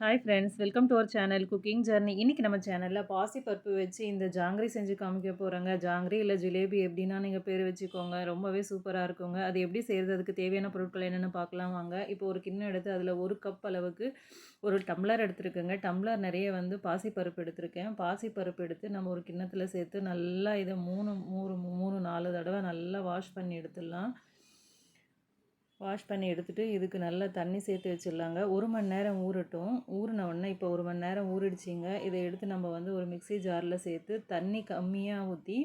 Hi friends welcome to our channel cooking journey இன்றைக்கி நம்ம சேனலில் பாசிப்பருப்பு வச்சு இந்த ஜாங்கிரி செஞ்சு காமிக்க போகிறோங்க ஜாங்கிரி இல்லை ஜிலேபி எப்படின்னா நீங்கள் பேர் வச்சுக்கோங்க. ரொம்பவே சூப்பராக இருக்குங்க. அது எப்படி செய்கிறது அதுக்கு தேவையான பொருட்கள் என்னென்னு பார்க்கலாம் வாங்க. இப்போ ஒரு கிண்ணம் எடுத்து அதில் ஒரு கப் அளவுக்கு ஒரு டம்ளர் எடுத்துருக்கேங்க. டம்ளர் நிறைய வந்து பாசிப்பருப்பு எடுத்திருக்கேன். பாசிப்பருப்பு எடுத்து நம்ம ஒரு கிண்ணத்தில் சேர்த்து நல்லா இதை மூணு மூணு மூணு நாலு தடவை நல்லா வாஷ் பண்ணி எடுத்துடலாம். வாஷ் பண்ணி எடுத்துகிட்டு இதுக்கு நல்லா தண்ணி சேர்த்து வச்சிடலாங்க. ஒரு மணி நேரம் ஊறட்டும். ஊறின உடனே இப்போ ஒரு மணி நேரம் ஊறிடுச்சிங்க. இதை எடுத்து நம்ம வந்து ஒரு மிக்சி ஜாரில் சேர்த்து தண்ணி கம்மியாக ஊற்றி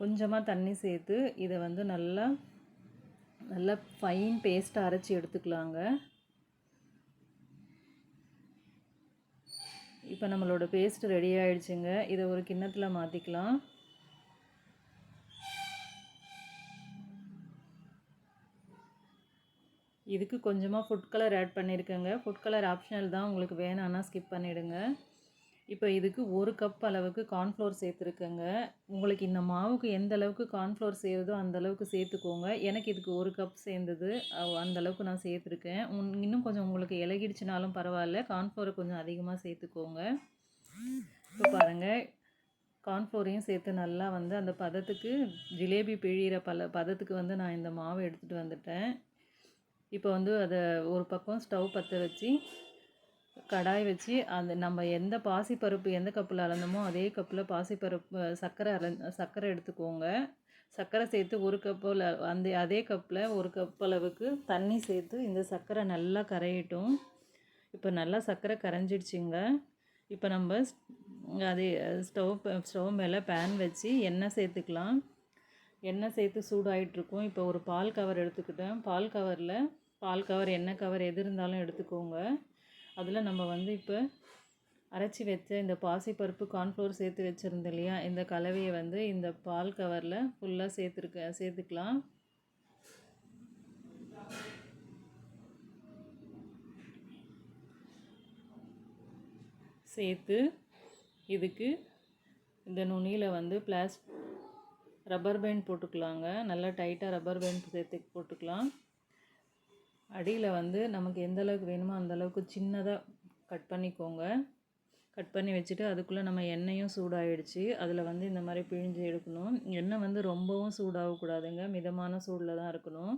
கொஞ்சமாக தண்ணி சேர்த்து இதை வந்து நல்லா நல்லா ஃபைன் பேஸ்ட்டாக அரைச்சி எடுத்துக்கலாங்க. இப்போ நம்மளோட பேஸ்ட் ரெடி ஆகிடுச்சுங்க இதை ஒரு கிண்ணத்தில் மாற்றிக்கலாம் இதுக்கு கொஞ்சமாக ஃபுட் கலர் ஆட் பண்ணியிருக்கேங்க ஃபுட் கலர் ஆப்ஷனல் தான் உங்களுக்கு வேணான்னா ஸ்கிப் பண்ணிவிடுங்க இப்போ இதுக்கு ஒரு கப் அளவுக்கு கார்ன்ஃப்ளோர் சேர்த்துருக்கேங்க. உங்களுக்கு இந்த மாவுக்கு எந்த அளவுக்கு கார்ன்ஃப்ளோர் சேருதோ அந்த அளவுக்கு சேர்த்துக்கோங்க. எனக்கு இதுக்கு ஒரு கப் சேர்ந்தது. அந்த அளவுக்கு நான் சேர்த்துருக்கேன். இன்னும் கொஞ்சம் உங்களுக்கு இலகிடுச்சுனாலும் பரவாயில்ல. கார்ன்ஃப்ளோரை கொஞ்சம் அதிகமாக சேர்த்துக்கோங்க. இப்போ பாருங்கள் கார்ன்ஃப்ளோரையும் சேர்த்து நல்லா வந்து அந்த பதத்துக்கு ஜிலேபி பிழிகிற பல பதத்துக்கு வந்து நான் இந்த மாவு எடுத்துகிட்டு வந்துட்டேன். இப்போ வந்து அதை ஒரு பக்கம் ஸ்டவ் பற்ற வச்சு கடாய் வச்சு அந்த நம்ம எந்த பாசிப்பருப்பு எந்த கப்பில் அளந்தோமோ அதே கப்பில் பாசிப்பருப்பு சர்க்கரை அல சர்க்கரை எடுத்துக்கோங்க. சர்க்கரை சேர்த்து ஒரு கப்பில் அந்த அதே கப்பில் ஒரு கப் அளவுக்கு தண்ணி சேர்த்து இந்த சர்க்கரை நல்லா கரையட்டும். இப்போ நல்லா சர்க்கரை கரைஞ்சிடுச்சிங்க. இப்போ நம்ம அதே ஸ்டவ் ஸ்டவ் மேலே பேன் வச்சு எண்ணெய் சேர்த்துக்கலாம். எண்ணெய் சேர்த்து சூடாகிட்ருக்கும் இப்போ ஒரு பால் கவர் எடுத்துக்கிட்டேன். பால் கவரில் பால் கவர் எண்ணெய் கவர் எது இருந்தாலும் எடுத்துக்கோங்க. அதில் நம்ம வந்து இப்போ அரைச்சி வச்ச இந்த பாசிப்பருப்பு கார்ன்ஃப்ளோர் சேர்த்து வச்சுருந்தோம் இல்லையா? இந்த கலவையை வந்து இந்த பால் கவரில் ஃபுல்லாக சேர்த்துருக்க சேர்த்துக்கலாம். சேர்த்து இதுக்கு இந்த நுனியில் வந்து பிளாஸ் ரப்பர் பேண்ட் போட்டுக்கலாங்க. நல்லா டைட்டாக ரப்பர் பேண்ட் சேர்த்து போட்டுக்கலாம். அடியில் வந்து நமக்கு எந்த அளவுக்கு வேணுமோ அந்தளவுக்கு சின்னதாக கட் பண்ணிக்கோங்க. கட் பண்ணி வச்சுட்டு அதுக்குள்ளே நம்ம எண்ணெயும் சூடாகிடுச்சு அதில் வந்து இந்த மாதிரி பிழிஞ்சு எடுக்கணும். எண்ணெய் வந்து ரொம்பவும் சூடாகக்கூடாதுங்க. மிதமான சூடில் தான் இருக்கணும்.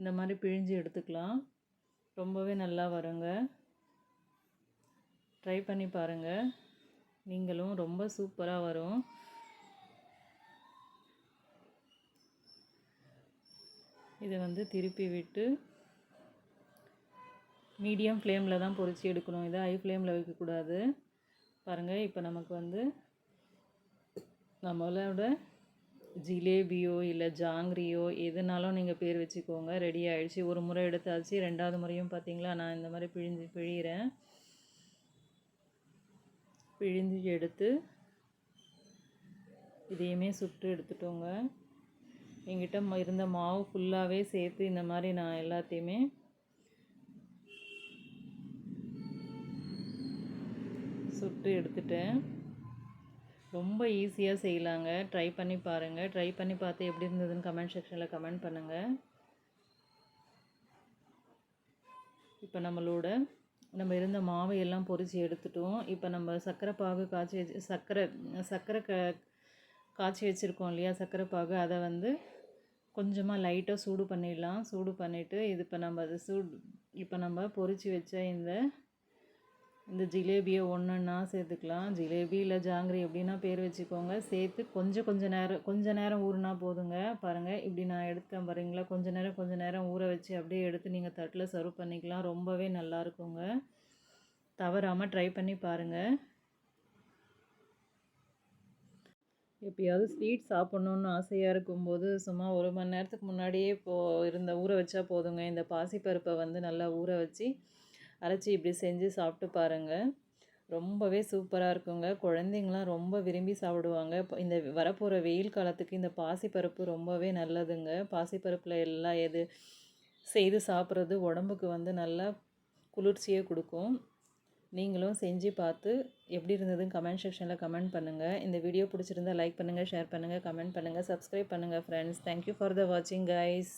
இந்த மாதிரி பிழிஞ்சு எடுத்துக்கலாம். ரொம்பவே நல்லா வருங்க. ட்ரை பண்ணி பாருங்கள் நீங்களும் ரொம்ப சூப்பராக வரும். இதை வந்து திருப்பி விட்டு மீடியம் ஃப்ளேமில் தான் பொறிச்சு எடுக்கணும். இதை ஹை ஃப்ளேமில் வைக்கக்கூடாது. பாருங்கள் இப்போ நமக்கு வந்து நம்மளோட ஜிலேபியோ இல்லை ஜாங்கிரியோ எதுனாலும் நீங்கள் பேர் வச்சுக்கோங்க. ரெடி ஆகிடுச்சு ஒரு முறை எடுத்தாச்சு. ரெண்டாவது முறையும் பார்த்தீங்களா நான் இந்த மாதிரி பிழிஞ்சு பிழிகிறேன் பிழிஞ்சு எடுத்து இதையுமே சுட்டு எடுத்துட்டோங்க. எங்கிட்ட இருந்த மாவு ஃபுல்லாகவே சேர்த்து இந்த மாதிரி நான் எல்லாத்தையுமே சுட்டு எடுத்துட்டேன். ரொம்ப ஈஸியாக செய்யலாங்க. ட்ரை பண்ணி பாருங்கள் ட்ரை பண்ணி பார்த்து எப்படி இருந்ததுன்னு கமெண்ட் செக்ஷனில் கமெண்ட் பண்ணுங்கள் இப்போ நம்மளோட நம்ம இருந்த மாவை எல்லாம் பொறிச்சு எடுத்துட்டோம். இப்போ நம்ம சர்க்கரை பாகு காய்ச்சி வச்சு சர்க்கரை சர்க்கரை க காய்ச்சி வச்சுருக்கோம் இல்லையா? சர்க்கரை பாகு. அதை வந்து கொஞ்சமாக லைட்டாக சூடு பண்ணிடலாம். சூடு பண்ணிவிட்டு இது இப்போ நம்ம அதை சூடு இப்போ நம்ம பொறிச்சு வச்ச இந்த இந்த ஜிலேபியை ஒன்றுன்னா சேர்த்துக்கலாம். ஜிலேபி இல்லை ஜாங்கிரி எப்படின்னா பேர் வச்சுக்கோங்க. சேர்த்து கொஞ்சம் கொஞ்சம் நேரம் கொஞ்சம் நேரம் ஊறுனா போதுங்க. பாருங்கள் இப்படி நான் எடுத்தேன் பாருங்களா கொஞ்சம் நேரம் கொஞ்சம் நேரம் ஊற வச்சு அப்படியே எடுத்து நீங்கள் தட்டில் சர்வ் பண்ணிக்கலாம். ரொம்பவே நல்லா இருக்குங்க. தவறாமல் ட்ரை பண்ணி பாருங்கள் எப்பயாவது ஸ்வீட் சாப்பிட்ணுன்னு ஆசையாக இருக்கும்போது சும்மா ஒரு மணி நேரத்துக்கு முன்னாடியே போ இருந்த ஊற வச்சா போதுங்க. இந்த பாசிப்பருப்பை வந்து நல்லா ஊற வச்சு அரைச்சி இப்படி செஞ்சு சாப்பிட்டு பாருங்கள் ரொம்பவே சூப்பராக இருக்குங்க. குழந்தைங்களாம் ரொம்ப விரும்பி சாப்பிடுவாங்க. இந்த வரப்போகிற வெயில் காலத்துக்கு இந்த பாசிப்பருப்பு ரொம்பவே நல்லதுங்க. பாசிப்பருப்பில் எல்லாம் எது செய்து சாப்பிட்றது உடம்புக்கு வந்து நல்லா குளிர்ச்சியை கொடுக்கும். நீங்களும் செஞ்சு பார்த்து எப்படி இருந்ததுன்னு கமெண்ட் செக்ஷனில் கமெண்ட் பண்ணுங்கள் இந்த வீடியோ பிடிச்சிருந்தா லைக் பண்ணுங்கள் ஷேர் பண்ணுங்கள் கமெண்ட் பண்ணுங்கள் சப்ஸ்கிரைப் பண்ணுங்கள் ஃப்ரெண்ட்ஸ் தேங்க்யூ ஃபார் த வாட்சிங் கைஸ்